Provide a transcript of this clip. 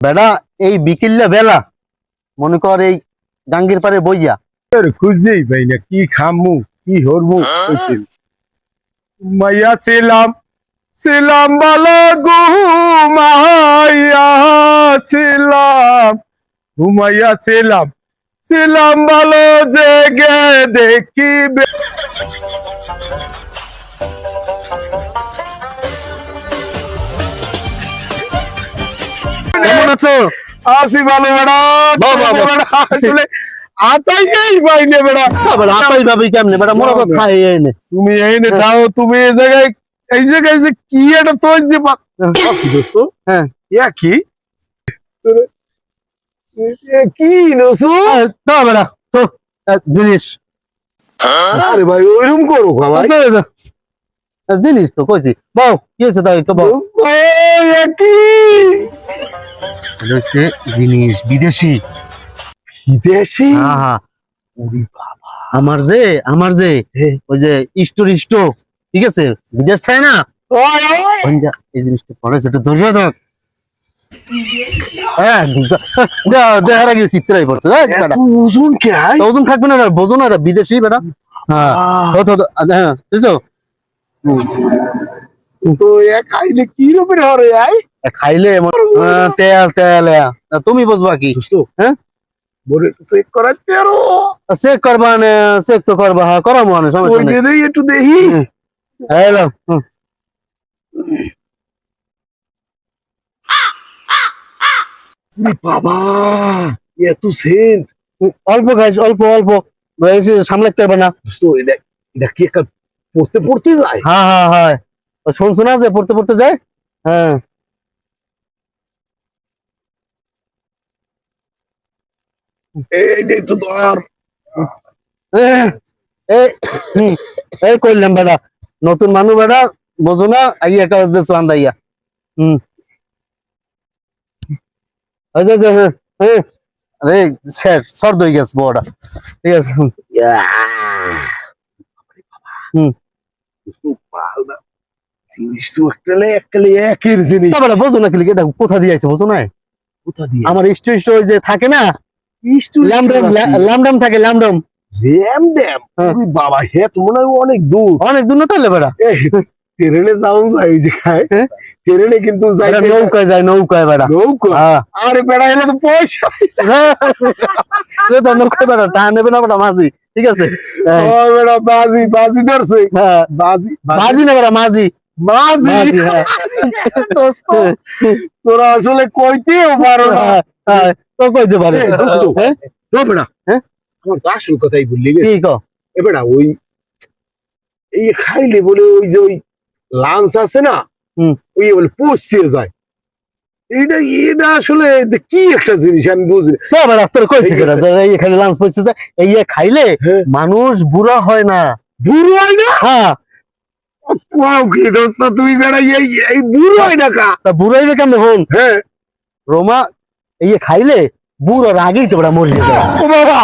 বেড়া এই বিকেলটা বেলা মনে কর এই গাঙ্গের পারে বইয়া। খুঁজেই পাই না কি খামু কি হরমু মাইয়া ছিলাম ছিলাম ভালো ঘুমাইয়া ছিলাম ঘুমাইয়া ছিলাম ছিলাম ভালো জেগে দেখিবে কেমন আছো? আসি ভালো বেড়া বাহ, বাহ, বাহ। বেড়া আসলে আতাইকেই পাই বেড়া বেড়া আপাই ভাবি কেমনে? বেড়া মোরা তো না, না। খাই এনে। তুমি এই দাও তুমি এই জায়গায় এই জায়গায় যে কি একটা তোর যে দোস্ত? হ্যাঁ। ইয়া কি? নসু তো বেড়া তো এ, জিনিস। আরে ভাই ওইরকম করো ভাই। তো, তো, জিনিস তো কইছি। বউ কি হয়েছে তাই তো বউ হচ্ছে জিনিস বিদেশি। বিদেশি? হ্যাঁ হ্যাঁ। আমার যে আমার যে। ওই যে ইষ্ট ইষ্ট ঠিক আছে? বিদেশ থাকে না? এই জিনিসটা পড়েছে একটু ধৈর্য ধর। হ্যাঁ দেখার আগে চিত্রাই পড়ছে। ওজন থাকবে না বোঝো না বিদেশি বেটা। হ্যাঁ। হ্যাঁ বুঝছ? তো এ খাইলে কি রকমের হরে আই? এ খাইলে এমন, আহ, তেল তেল আহ, তুমি বুঝবা কি? দোস্ত হ্যাঁ? বলে চেক করাতে আরও। চেক করবা নে চেক তো করবা হ্যাঁ করা মনে সমস্যা ওই নেই। দে দেই একটু দেখি। হ্যালো হুম। ওরে বাবা এত সেন্ট। অল্প খাইস অল্প অল্প। বেশি সামলাতে পারবে না। দোস্ত এটা এটা কি একটা পড়তে পড়তে যায়? হ্যাঁ হ্যাঁ হ্যাঁ। শুনছো না যে পড়তে পড়তে যায়? হ্যাঁ। এই করলাম বেটা। নতুন মানুষ বেটা বোঝো না আইয়া একটা হুম। হ্যাঁ। আরে শেষ সর্দ গেছে বড়টা। ঠিক আছে হুম। হুম। দোস্ত না জিনিস তো একটা লে একের জিনিস। তা বোঝো না এটা কোথা দিয়ে আইছে বোঝো না কোথা দিয়ে আমার যে থাকে না ল্যামডাম ল্যামডাম থাকে ল্যামডাম হ্যাঁ। বাবা হে তো মনে হয় অনেক দূর। অনেক দূর না তাহলে বেড়া ট্রেনে যাও যায় যে খায়? ট্রেনে কিন্তু বেটা নৌকায় যায় নৌকায় নৌকো? হ্যাঁ। আরে বেড়া তো পয়সা। তো নৌকায় টান নেবে না বেটা মাঝি ঠিক আছে? হ্যাঁ, বেড়া বাজি বাজি ধরছে। হ্যাঁ। বাজি বাজি। না বেটা মাঝি। মাঝি। হ্যাঁ। দোস্ত তোরা আসলে কইতেও পারো না। হ্যাঁ, হ্যাঁ, তো কইতে পারে। দোস্ত। হ্যাঁ? ও বেড়া হ্যাঁ? আমার তো আসল কথাই বললি গে কি কো? এ বেড়া ওই এই খাইলে বলে ওই যে ওই লাঞ্চ আছে না? হুম। ওই বলে পচছে যায়। এটা এটা আসলে কি একটা জিনিস আমি বুঝি কইছে এখানে লাঞ্চ এই খাইলে হ্যাঁ। মানুষ বুড়া হয় না। বুড়ো হয় না? হ্যাঁ। বেড়া এই বুড়ো হয় না কা? তা কেমন হন? হ্যাঁ। রোমা এই খাইলে বুড়োর আগেই তো বেটা মরিয়ে যায়।